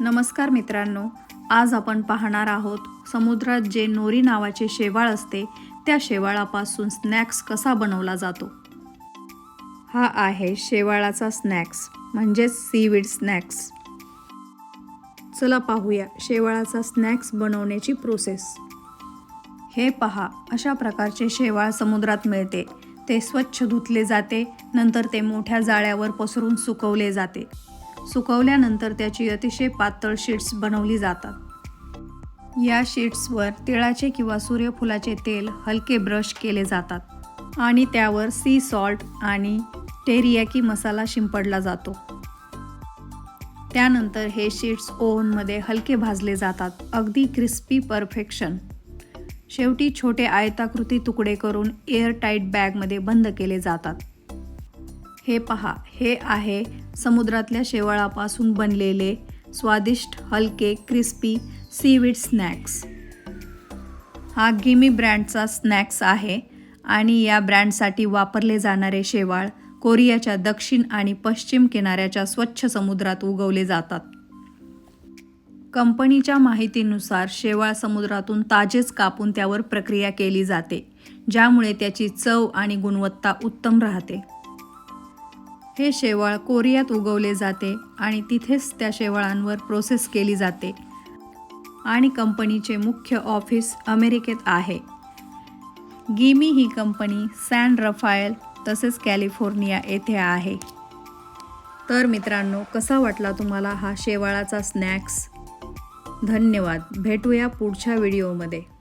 नमस्कार मित्रांनो आज आपण पाहणार आहोत समुद्रात जे नोरी नावाचे शेवाळ असते त्या शेवाळापासून स्नॅक्स कसा बनवला जातो? हा आहे शेवाळाचा स्नॅक्स म्हणजेच सीविड स्नॅक्स. चला पाहूया शेवाळाचा स्नॅक्स बनवण्याची प्रोसेस. हे पहा अशा प्रकारचे शेवाळ समुद्रात मिळते. ते स्वच्छ धुतले जाते नंतर ते मोठ्या जाळ्यावर पसरून सुकवले जाते. सुकवल्यानंतर त्याची अतिशय पातळ शीट्स बनवली जातात. या शीट्सवर तिळाचे किंवा सूर्यफुलाचे तेल हलके ब्रश केले जातात आणि त्यावर सी सॉल्ट आणि टेरियाकी मसाला शिंपडला जातो. त्यानंतर हे शीट्स ओव्हनमध्ये हलके भाजले जातात. अगदी क्रिस्पी परफेक्शन शेवटी छोटे आयताकृती तुकडे करून एअरटाईट बॅगमध्ये बंद केले जातात. हे पहा हे आहे समुद्रातल्या शेवाळापासून बनलेले स्वादिष्ट हलके क्रिस्पी सीवीड स्नॅक्स हा गिमी ब्रँडचा स्नॅक्स आहे आणि या ब्रँडसाठी वापरले जाणारे शेवाळ कोरियाच्या दक्षिण आणि पश्चिम किनाऱ्याच्या स्वच्छ समुद्रात उगवले जातात. कंपनीच्या माहितीनुसार शेवाळ समुद्रातून ताजेच कापून त्यावर प्रक्रिया केली जाते ज्यामुळे त्याची चव आणि गुणवत्ता उत्तम राहते. हे शेवाळ कोरियात उगवले जाते आणि तिथेच त्या शेवाळांवर प्रोसेस केली जाते. आणि कंपनीचे मुख्य ऑफिस अमेरिकेत आहे. गिमी ही कंपनी सॅन रफायल तसेच कॅलिफोर्निया येथे आहे. तर मित्रांनो कसा वाटला तुम्हाला हा शेवाळाचा स्नॅक्स धन्यवाद. भेटूया पुढच्या व्हिडिओमध्ये